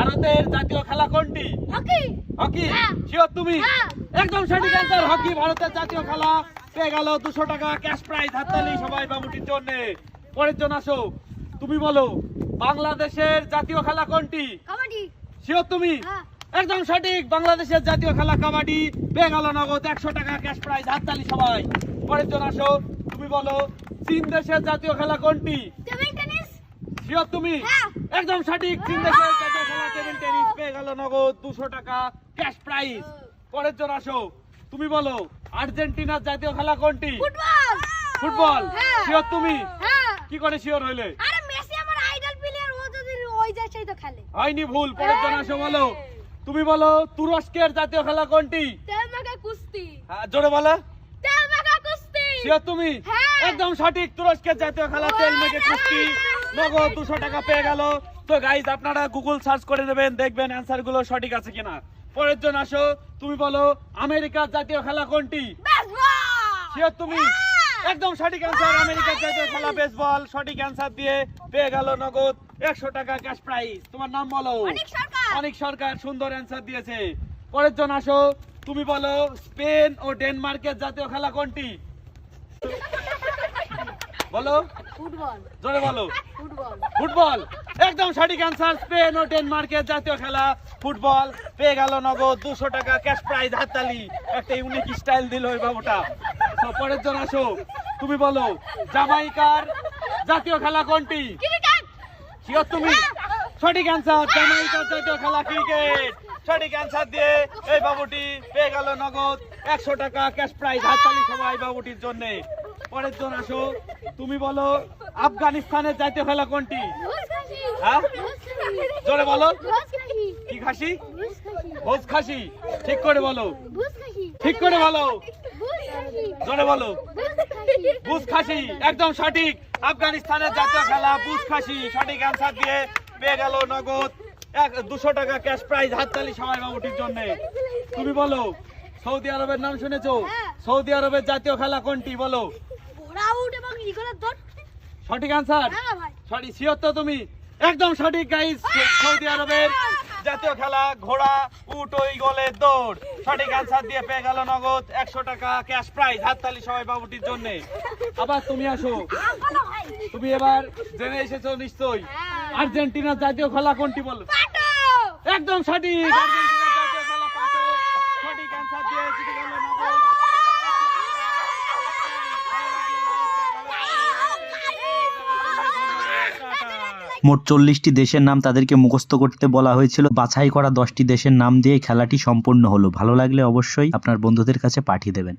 ভারতের জাতীয় খেলা কোনটি? হকি। হকি? হ্যাঁ। শিওর তুমি? হ্যাঁ। একদম সঠিক অ্যান্সার হকি ভারতের জাতীয় খেলা। পেয়ে গেল দুশো টাকা ক্যাশ প্রাইজ হাততালি সবাই বাবুটির জন্য। পরের জন আসো। তুমি বলো বাংলাদেশের জাতীয় খেলা কোনটি? কাবাডি। শিওর তুমি? হ্যাঁ। একদম সঠিক বাংলাদেশের জাতীয় খেলা কাবাডি। পেয়ে গেল নগদ একশো টাকা ক্যাশ প্রাইজ হাততালি সবাই। পরের জন আসো। তুমি বলো চীন দেশের জাতীয় খেলা কোনটি? Table tennis. শিওর তুমি। একদম সঠিক চীন দেশের টেবিল টেনিস পেয়ে গেল নগদ দুশো টাকা ক্যাশ প্রাইজ পরের জন আসো। তুমি বলো আর্জেন্টিনার জাতীয় খেলা কোনটি? ফুটবল। হ্যাঁ। শিওর তুমি? হ্যাঁ। কি করে শিওর হইলে? হয়নি ভুল পরের জন আসো বলো। তুমি বলো তুরস্কের জাতীয় খেলা কোনটি? কুস্তি। হ্যাঁ, জোরে বলো। শিওর তুমি? হ্যাঁ। একদম সঠিক তুরস্কের জাতীয় খেলা তেল মেঘে কুস্তি। নগদ দুশো টাকা পেয়ে গেল। তো গাইজ আপনারা গুগল সার্চ করে দেবেন দেখবেন অ্যান্সারগুলো সঠিক আছে কিনা। পরের জন আসো তুমি বলো আমেরিকার জাতীয় খেলা কোনটি? তুমি? একদম সঠিক অ্যান্সার আমেরিকার জাতীয় খেলা বেসবল সঠিক অ্যান্সার দিয়ে পেয়ে গেল নগদ একশো টাকা ক্যাশ প্রাইজ তোমার নাম বলো। অনেক সরকার! সুন্দর অ্যান্সার দিয়েছে। পরের জন আসো তুমি বলো স্পেন ও ডেনমার্কের জাতীয় খেলা কোনটি? বলো? ফুটবল। জোরে বলো। ফুটবল। ফুটবল। একদম সঠিক অ্যান্সার স্পেন ও ডেনমার্কের জাতীয় খেলা ফুটবল। পেয়ে গেল নগদ দুশো টাকা ক্যাশ প্রাইজ হাততালি। একটা ইউনিক স্টাইল দিল ওই বাবুটা। পরের জন আসো। তুমি বলো জামাইকার জাতীয় খেলা কোনটি? শিওর তুমি? সঠিক অ্যান্সার জামাইকার জাতীয় খেলা ক্রিকেট। সঠিক অ্যান্সার দিয়ে এই বাবুটি পেয়ে গেল নগদ একশো টাকা ক্যাশ প্রাইজ হাততালি সবাই বাবুটির জন্য। পরের জন আসো। তুমি বলো আফগানিস্তানের জাতীয় খেলা কোনটি? হ্যাঁ? জোরে বলো। কি খাসি? ভোজ খাসি। ঠিক করে বলো। ঠিক করে বলো। জোরে বলো। বুস খাসি। একদম সঠিক। আফগানিস্তানের জাতীয় খেলা বুস খাসি। সঠিক অ্যান্সার দিয়ে পেয়ে গেল নগদ এক দুশো টাকা ক্যাশ প্রাইজ হাততালি সবাই বাবুটির জন্য। তুমি বলো সৌদি আরবের নাম শুনেছো? হ্যাঁ। সৌদি আরবের জাতীয় খেলা কোনটি? বলো। ঘোড়া উঠ এবং ইগলের দৌড়। সঠিক অ্যান্সার হ্যাঁ সঠিক শিওর তো তুমি। একদম সঠিক গাইস সৌদি আরবের জাতীয় খেলা ঘোড়া উট ওই গোলের দৌড়। সঠিক অ্যান্সার দিয়ে পেয়ে গেল নগদ একশো টাকা ক্যাশ প্রাইজ হাততালি সবাই বাবুটির জন্য। আবার তুমি আসো। তুমি এবার জেনে এসেছ নিশ্চয়ই। হ্যাঁ। আর্জেন্টিনার জাতীয় খেলা কোনটি বলো? একদম সঠিক আর্জেন্টিনার জাতীয় খেলা পাটো সঠিক অ্যান্সার দিয়ে জিতে গেল নগদ মোট চল্লিশটি দেশের নাম তাদেরকে মুখস্থ করতে বলা হয়েছিল। বাছাই করা দশটি দেশের নাম দিয়ে খেলাটি সম্পূর্ণ হলো। ভালো লাগলে অবশ্যই আপনার বন্ধুদের কাছে পাঠিয়ে দেবেন।